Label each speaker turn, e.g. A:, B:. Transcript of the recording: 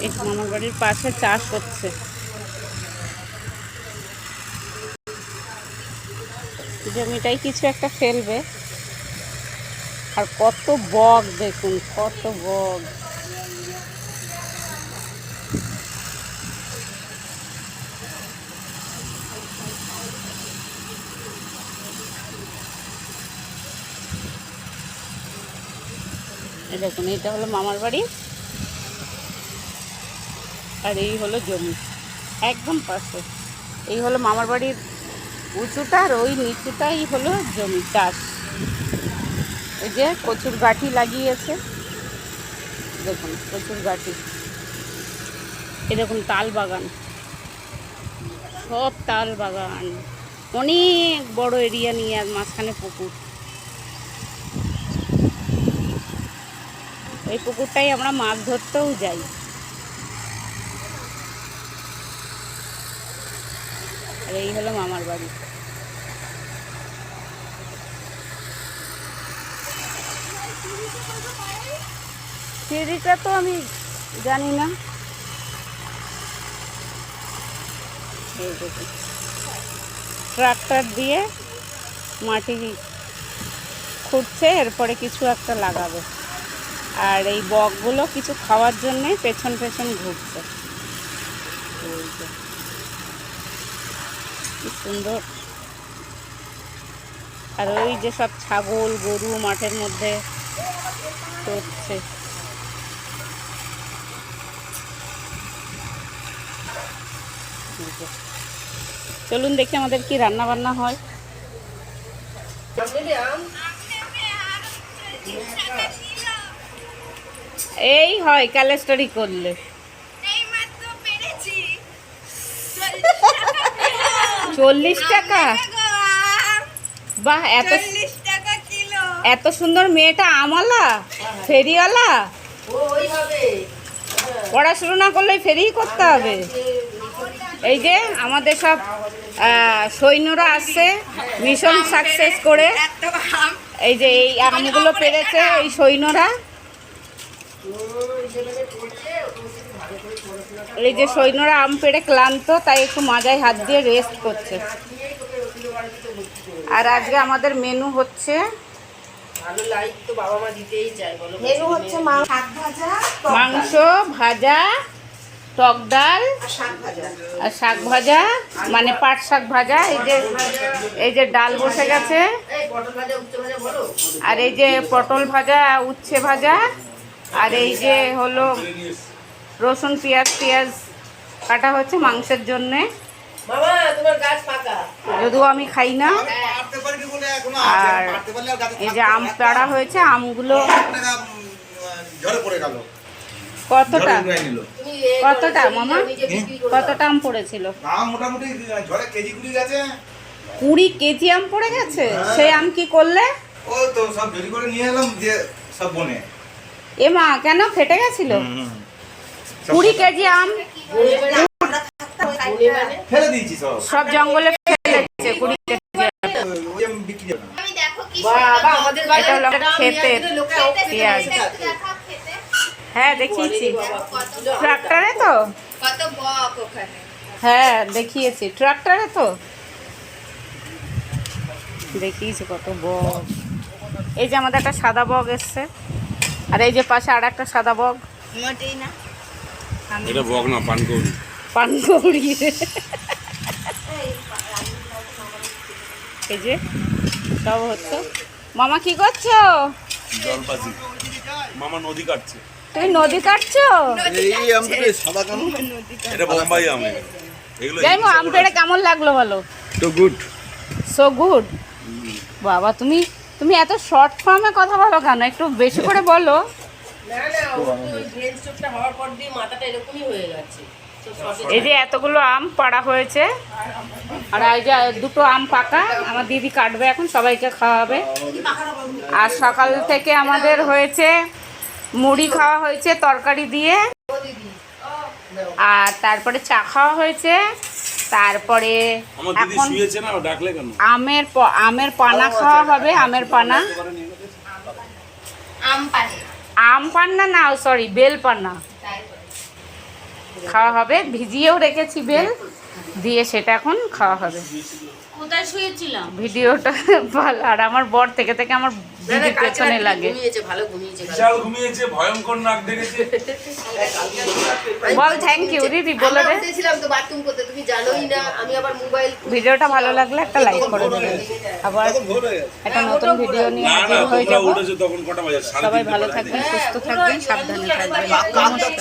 A: এই মামার বাড়ির পাশে চাষ হচ্ছে। জমিটাই কিছু একটা ফেলবে। আর কত বক দেখুন, কত বক। দেখুন এটা হলো মামার বাড়ি। আর এই হলো জমি। একদম পাশে। এই হলো মামার বাড়ির উঁচুটা আর ওই নিচুটাই হলো জমি চাষ। এই যে প্রচুর গাঠি লাগিয়েছে। দেখুন প্রচুর গাঠি। দেখুন, তাল বাগান। সব তাল বাগান। অনেক বড় এরিয়া নিয়ে আর মাঝখানে পুকুর। এই পুকুরটাই আমরা মাছ ধরতেও যাই। আর এই হলো মামার বাড়ি। সিঁড়িটা তো আমি জানি না। ট্রাক্টর দিয়ে মাটি খুঁড়ছে, এরপরে কিছু একটা লাগাবে। আর এই বকগুলো কিছু খাওয়ার জন্যে পেছন পেছন ঘুরছে। কি সুন্দর। আর ওই যে সব ছাগল গরু মাঠের মধ্যে চড়ছে। চলুন দেখি আমাদের কি রান্না বান্না হয় এই হয় ক্যালেস্টারি করলে। চল্লিশ টাকা? বাহ এত এত সুন্দর মেয়েটা আমালা? ফেরিওয়ালা? পড়াশুনো না করলে ফেরি করতে হবে। এই যে আমাদের সব সৈন্যরা আসছে মিশন সাকসেস করে। এই যে এই আমগুলো পেরেছে এই সৈন্যরা। এই যে সৈন্যরা আম পেড়ে ক্লান্ত তাই একটু মাজায় হাত দিয়ে রেস্ট করছে। আর আজকে আমাদের মেনু হচ্ছে
B: ভালো লাইক তো বাবা মা দিতেই চায় বলো
C: মেনু হচ্ছে মা শাক ভাজা টক
A: মাংস ভাজা টক ডাল।
C: আর শাক ভাজা।
A: আর শাক ভাজা মানে পাট শাক ভাজা এই যে এই যে ডাল বসে গেছে। আর এই যে পটল ভাজা উচ্ছে ভাজা। আর এই যে হলো রসুন পেঁয়াজ পেঁয়াজ কাটা হচ্ছে মাংসের জন্যে।
B: মামা তোমার গাছ পাকা।
A: যদিও আমি খাই না। আর
D: আছে পারতে পারলে আর গাছে
A: এই যে আম পাড়া হয়েছে আমগুলো
D: টাকা ঝরে পড়ে গেল?
A: কতটা? কতটা মামা? কতটা আম পড়েছিল?
D: দাম মোটামুটি ঝরে কেজি কুড়ি
A: কেজি আম পড়ে গেছে? সেই আম কি করলে?
D: ওই তো সব বেরি করে নিয়ে এলাম যে সব বনে।
A: এ মা কেন ফেটে গেছিল? কুড়ি কেজি আম।
D: ফেলে দিয়েছি সব।
A: সব জঙ্গলে কুড়ি কেজি
B: বাবা আমাদের লোকে
A: পেঁয়াজ।
C: খেতে।
A: হ্যাঁ দেখিয়েছি।
C: কত
A: ট্রাক্টরে তো?
C: বক
A: হ্যাঁ দেখিয়েছি। ট্রাক্টরে তো? দেখিয়েছি কত বগ এই যে আমাদের একটা সাদা বগ এসছে। আর এই যে পাশে আর একটা সাদা বগ
C: মোটেই না।
E: এটা বক না পানকৌড়ি।
A: পানকৌড়ি। এই যে সব হচ্ছে। মামা কি করছ?
E: মামা নদী কাটছে।
A: তুমি নদী কাটছো?
D: এই সাদা
E: এটা বোম্বাই আমি। এগুলো
A: যাই আম পেড়ে কেমন লাগল বলো?
D: তো গুড
A: সো গুড বাবা তুমি তুমি এত শর্ট ফর্মে কথা বলো কেন? একটু বেশি করে বলো। এই যে এতগুলো আম পাড়া হয়েছে। আর এই যে দুটো আম পাকা আমার দিদি কাটবে এখন সবাইকে খাওয়াবে। আর সকাল থেকে আমাদের হয়েছে মুড়ি খাওয়া হয়েছে তরকারি দিয়ে। আর তারপরে চা খাওয়া হয়েছে। তারপরে এখন
E: শুয়েছে না ও ডাকলে কেন?
A: আমের আমের পানা খাওয়া হবে আমের পানা।
C: আম পানে।
A: আম পান্না না সরি বেল পান্না। খাওয়া হবে ভিজিয়েও রেখেছি বেল দিয়ে সেটা এখন খাওয়া হবে।
B: কোথায় শুয়েছিলাম?
A: ভিডিওটা ভালো আর আমার বর থেকে থেকে আমার দিদির পেছনে লাগে।
B: ঘুমিয়েছে ভালো ঘুমিয়েছে
E: বিশাল ঘুমিয়েছে ভয়ঙ্কর নাক দেখেছে।
A: বল থ্যাংক ইউ দিদি বলে দে।
B: উঠেছিলাম তো বাথরুম করতে তুমি জানোই না আমি আবার মোবাইল
A: ভিডিওটা ভালো লাগলে একটা লাইক করে দেবেন আবার একটা নতুন ভিডিও নিয়ে হাজির হয়ে যাব। সবাই ভালো থাকবেন সুস্থ থাকবেন সাবধানে থাকবেন। নমস্কার